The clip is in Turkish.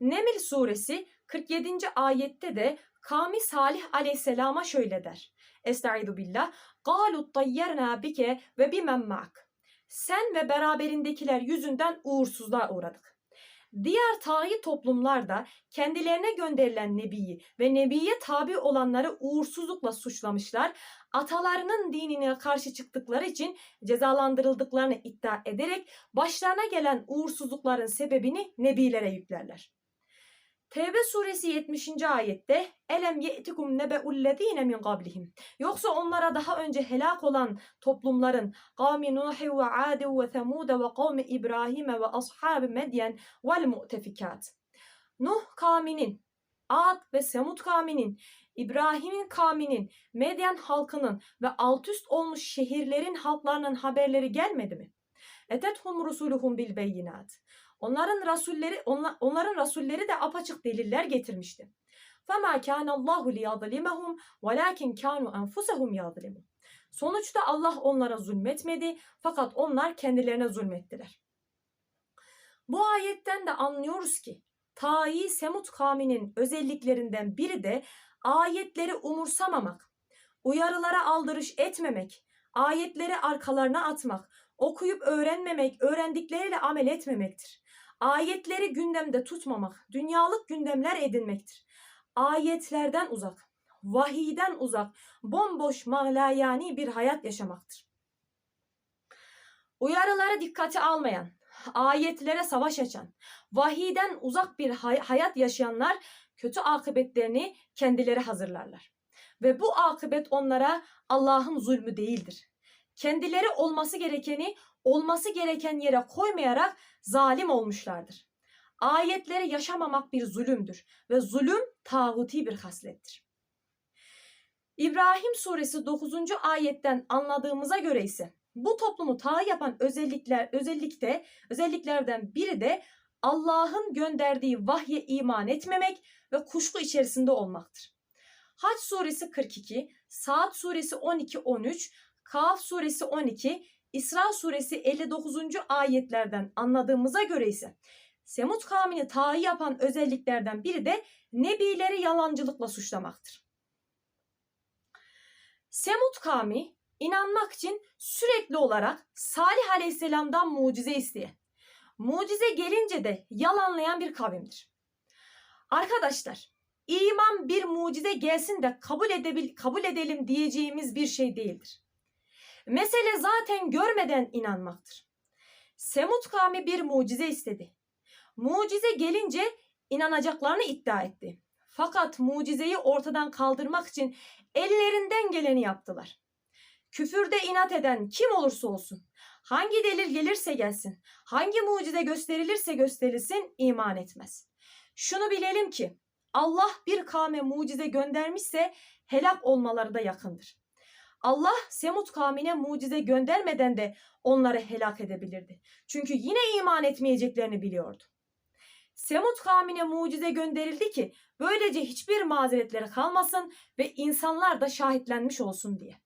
Neml suresi 47. ayette de Kavmi Salih aleyhisselama şöyle der. Estaizu billah. Galut tayyerna bike ve bimen ma'ak. Sen ve beraberindekiler yüzünden uğursuzluğa uğradık. Diğer tarihi toplumlarda kendilerine gönderilen nebiyi ve nebiye tabi olanları uğursuzlukla suçlamışlar. Atalarının dinine karşı çıktıkları için cezalandırıldıklarını iddia ederek başlarına gelen uğursuzlukların sebebini nebilere yüklerler. Tevbe suresi 70. ayette Elem ye'tikum nebe'ullezine min qablihim. Yoksa onlara daha önce helak olan toplumların kavmi Nuh ve Ad ve Semud ve kavmi İbrahim ve ashab Medyen vel mu'tefikat. Nuh kavminin, Ad ve Semud kavminin, İbrahim'in kavminin, Medyen halkının ve altüst olmuş şehirlerin halklarının haberleri gelmedi mi? Etethum rusuluhum bil beyinat. Onların rasulleri onla, onların rasulleri de apaçık deliller getirmişti. Fema kana Allahu liyazlimahum velakin kanu enfusuhum yazlimun. Sonuçta Allah onlara zulmetmedi fakat onlar kendilerine zulmettiler. Bu ayetten de anlıyoruz ki Ta'i Semut kavminin özelliklerinden biri de ayetleri umursamamak, uyarılara aldırış etmemek, ayetleri arkalarına atmak, okuyup öğrenmemek, öğrendikleriyle amel etmemektir. Ayetleri gündemde tutmamak, dünyalık gündemler edinmektir. Ayetlerden uzak, vahiyden uzak, bomboş malayani bir hayat yaşamaktır. Uyarıları dikkate almayan, ayetlere savaş açan, vahiyden uzak bir hay- hayat yaşayanlar kötü akıbetlerini kendileri hazırlarlar. Ve bu akıbet onlara Allah'ın zulmü değildir. Kendileri olması gerekeni olması gereken yere koymayarak zalim olmuşlardır. Ayetleri yaşamamak bir zulümdür ve zulüm tağuti bir haslettir. İbrahim suresi 9. ayetten anladığımıza göre ise bu toplumu ta yapan özellikler özellikte özelliklerden biri de Allah'ın gönderdiği vahye iman etmemek ve kuşku içerisinde olmaktır. Haç suresi 42, Saat suresi 12 13, Kaf suresi 12, İsra suresi 59. ayetlerden anladığımıza göre ise Semut kavmini tahi yapan özelliklerden biri de nebileri yalancılıkla suçlamaktır. Semut kavmi inanmak için sürekli olarak Salih Aleyhisselam'dan mucize isteyen, mucize gelince de yalanlayan bir kavimdir. Arkadaşlar, iman bir mucize gelsin de kabul edebil kabul edelim diyeceğimiz bir şey değildir. Mesele zaten görmeden inanmaktır. Semut kavmi bir mucize istedi. Mucize gelince inanacaklarını iddia etti. Fakat mucizeyi ortadan kaldırmak için ellerinden geleni yaptılar. Küfürde inat eden kim olursa olsun, hangi delil gelirse gelsin, hangi mucize gösterilirse gösterilsin iman etmez. Şunu bilelim ki Allah bir kavme mucize göndermişse helak olmaları da yakındır. Allah Semut kavmine mucize göndermeden de onları helak edebilirdi. Çünkü yine iman etmeyeceklerini biliyordu. Semut kavmine mucize gönderildi ki böylece hiçbir mazeretleri kalmasın ve insanlar da şahitlenmiş olsun diye.